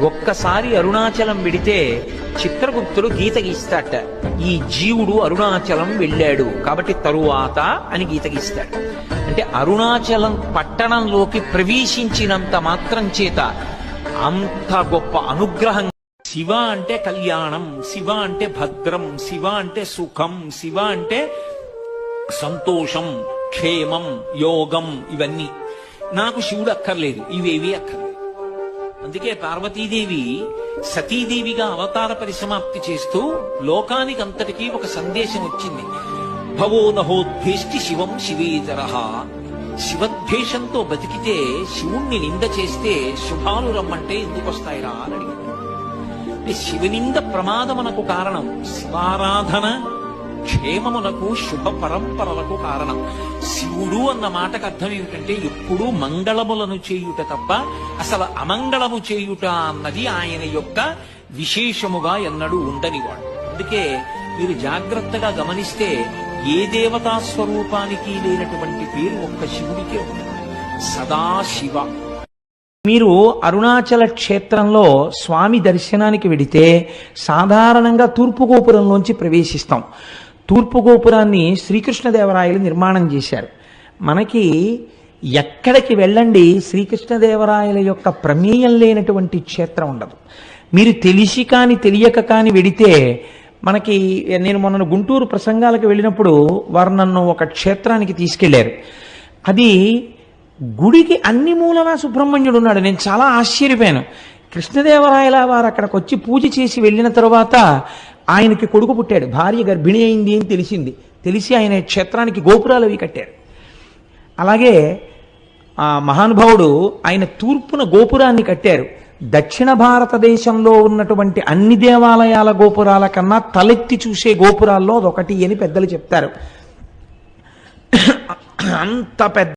ఒక్కసారి అరుణాచలం వెడితే చిత్రగుప్తుడు గీత గీస్తాట ఈ జీవుడు అరుణాచలం వెళ్ళాడు. కాబట్టి తరువాత అని గీత గీస్తాడు. అంటే అరుణాచలం పట్టణంలోకి ప్రవేశించినంత మాత్రం చేత అంత గొప్ప అనుగ్రహం. శివ అంటే కళ్యాణం శివ అంటే భద్రం శివ అంటే సుఖం శివ అంటే సంతోషం క్షేమం యోగం ఇవన్నీ. నాకు శివుడు అక్కర్లేదు. ఇవేవి అక్కర్లేదు. అందుకే పార్వతీదేవి సతీదేవిగా అవతార పరిసమాప్తి చేస్తూ లోకానికి అంతటికీ ఒక సందేశం వచ్చింది భవో నహోద్భేష్టి శివం శివేతర శివద్వేషంతో బతికితే శివుణ్ణి నింద చేస్తే శుభాలు రమ్మంటే ఎందుకు వస్తాయిరా అని అడిగింది. శివనింద ప్రమాదం ప్రమాదమునకు కారణం శివారాధన క్షేమమునకు శుభ పరంపరలకు కారణం. శివుడు అన్న మాటకు అర్థం ఏమిటంటే ఎప్పుడూ మంగళములను చేయుట తప్ప అసలు అమంగళము చేయుట అన్నది ఆయన యొక్క విశేషముగా ఎన్నడూ ఉండనివాడు. అందుకే మీరు జాగ్రత్తగా గమనిస్తే ఏ దేవతా స్వరూపానికి లేనటువంటి పేరు ఒక్క శివుడికే ఉంది. సదాశివ మీరు అరుణాచల క్షేత్రంలో స్వామి దర్శనానికి వెడితే సాధారణంగా తూర్పు గోపురంలోంచి ప్రవేశిస్తాం. తూర్పు గోపురాన్ని శ్రీకృష్ణదేవరాయలు నిర్మాణం చేశారు. మనకి ఎక్కడికి వెళ్ళండి శ్రీకృష్ణదేవరాయల యొక్క ప్రమేయం లేనటువంటి క్షేత్రం ఉండదు. మీరు తెలిసి కానీ తెలియక కానీ వెడితే మనకి నేను మొన్న గుంటూరు ప్రసంగాలకు వెళ్ళినప్పుడు వారు నన్ను ఒక క్షేత్రానికి తీసుకెళ్ళారు. అది గుడికి అన్ని మూలలా సుబ్రహ్మణ్యుడు ఉన్నాడు. నేను చాలా ఆశ్చర్యపోయాను. కృష్ణదేవరాయల వారు అక్కడికి వచ్చి పూజ చేసి వెళ్ళిన తర్వాత ఆయనకి కొడుకు పుట్టాడు. భార్య గర్భిణి అయింది అని తెలిసింది. తెలిసి ఆయన క్షేత్రానికి గోపురాలు అవి కట్టారు. అలాగే ఆ మహానుభావుడు ఆయన తూర్పున గోపురాన్ని కట్టారు. దక్షిణ భారతదేశంలో ఉన్నటువంటి అన్ని దేవాలయాల గోపురాల కన్నా తలెత్తి చూసే గోపురాల్లో అదొకటి అని పెద్దలు చెప్తారు. అంత పెద్ద